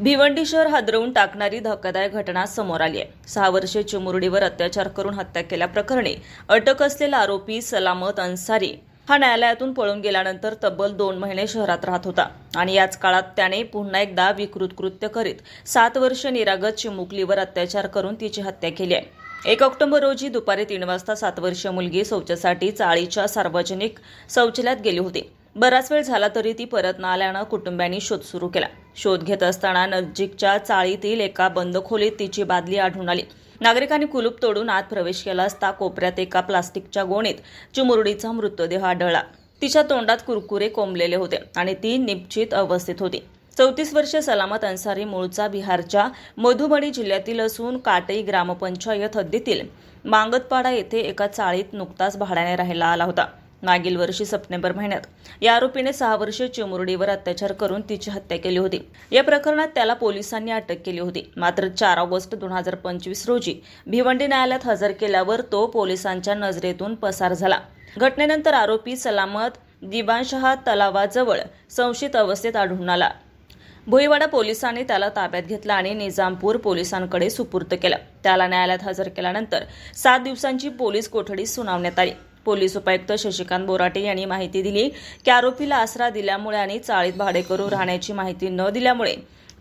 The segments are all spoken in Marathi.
भिवंडी शहर हादरवून टाकणारी धक्कादायक घटना समोर आली आहे. सहा वर्षे चिमुरडीवर अत्याचार करून हत्या केल्याप्रकरणी अटक असलेला आरोपी सलामत अन्सारी हा न्यायालयातून पळून गेल्यानंतर तब्बल दोन महिने शहरात राहत होता आणि याच काळात त्याने पुन्हा एकदा विकृत कृत्य करीत सात वर्ष निरागत चिमुकलीवर अत्याचार करून तिची हत्या केली आहे. एक ऑक्टोबर रोजी दुपारी तीन वाजता सात वर्षीय मुलगी शौचासाठी चाळीच्या सार्वजनिक शौचालयात गेली होती. बराच वेळ झाला तरी ती परत न आल्यानं कुटुंबियांनी शोध सुरू केला. शोध घेत असताना नजीकच्या चाळीतील एका बंद खोलीत तिची बादली आढळून आली. नागरिकांनी कुलूप तोडून आत प्रवेश केला असता कोपऱ्यात एका प्लास्टिकच्या गोणीत चिमुरडीचा मृतदेह आढळला. तिच्या तोंडात कुरकुरे कोंबलेले होते आणि ती निश्चित अवस्थेत होती. चौतीस वर्षीय सलामत अन्सारी मूळचा बिहारच्या मधुबनी जिल्ह्यातील असून काटई ग्रामपंचायत हद्दीतील मांगतपाडा येथे एका चाळीत नुकताच भाड्याने राहायला आला होता. मागील वर्षी सप्टेंबर महिन्यात. या आरोपीने सहा वर्षीय चिमुरडीवर अत्याचार करून तिची हत्या केली होती. या प्रकरणात त्याला पोलिसांनी अटक केली होती. मात्र चार ऑगस्ट दोन हजार पंचवीस रोजी भिवंडी न्यायालयात हजर केल्यावर तो पोलिसांच्या नजरेतून पसार झाला. घटनेनंतर आरोपी सलामत दिवानशहा तलावाजवळ संशयित अवस्थेत आढळून आला. भोईवाडा पोलिसांनी त्याला ताब्यात घेतला आणि निजामपूर पोलिसांकडे सुपूर्त केलं. त्याला न्यायालयात हजर केल्यानंतर सात दिवसांची पोलीस कोठडी सुनावण्यात आली. पोलीस उपायुक्त शशिकांत बोराटे यांनी माहिती दिली की आरोपीला आसरा दिल्यामुळे आणि चाळीत भाडेकरू राहण्याची माहिती न दिल्यामुळे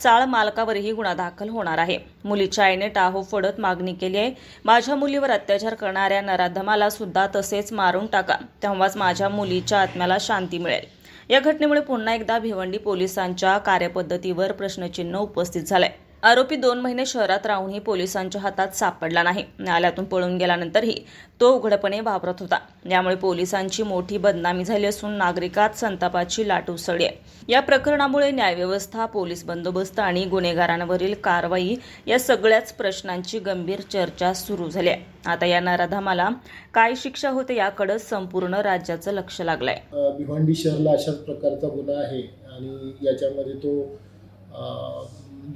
चाळ मालकावरही गुन्हा दाखल होणार आहे. मुलीच्या आईने टाहो फोडत मागणी केली आहे. माझ्या मुलीवर अत्याचार करणाऱ्या नराधमाला सुद्धा तसेच मारून टाका. तेव्हाच माझ्या मुलीच्या आत्म्याला शांती मिळेल. या घटनेमुळे पुन्हा एकदा भिवंडी पोलिसांच्या कार्यपद्धतीवर प्रश्नचिन्ह उपस्थित झालंय. आरोपी दोन महिने शहरात राहूनही पोलिसांच्या हातात सापडला नाही. न्यायालयातून पळून गेल्यानंतरही तो उघडपणे वापरत होता. यामुळे पोलिसांची मोठी बदनामी झाली असून नागरिकात संतापाची लाट उसळली आहे. या प्रकरणामुळे न्यायव्यवस्था पोलीस बंदोबस्त आणि गुन्हेगारांवरील कारवाई या सगळ्याच प्रश्नांची गंभीर चर्चा सुरू झाली आहे. आता या नराधामाला काय शिक्षा होते याकडे संपूर्ण राज्याचं लक्ष लागलंय. भिवंडी शहरला अशाच प्रकारचा गुन्हा आहे आणि याच्यामध्ये तो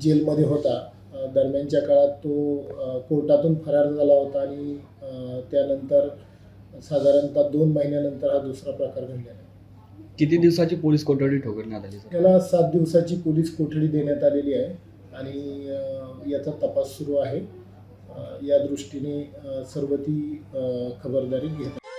जेलमध्ये होता दरम्यानच्या काळात तो कोर्टातून फरार झाला होता आणि त्यानंतर साधारणतः दोन महिन्यानंतर हा दुसरा प्रकार घडलेला. किती दिवसाची पोलीस कोठडी ठोकरण्यात आली त्याला सात दिवसाची पोलीस कोठडी देण्यात आलेली आहे आणि याचा तपास सुरू आहे या दृष्टीने सर्व ती खबरदारी घेत.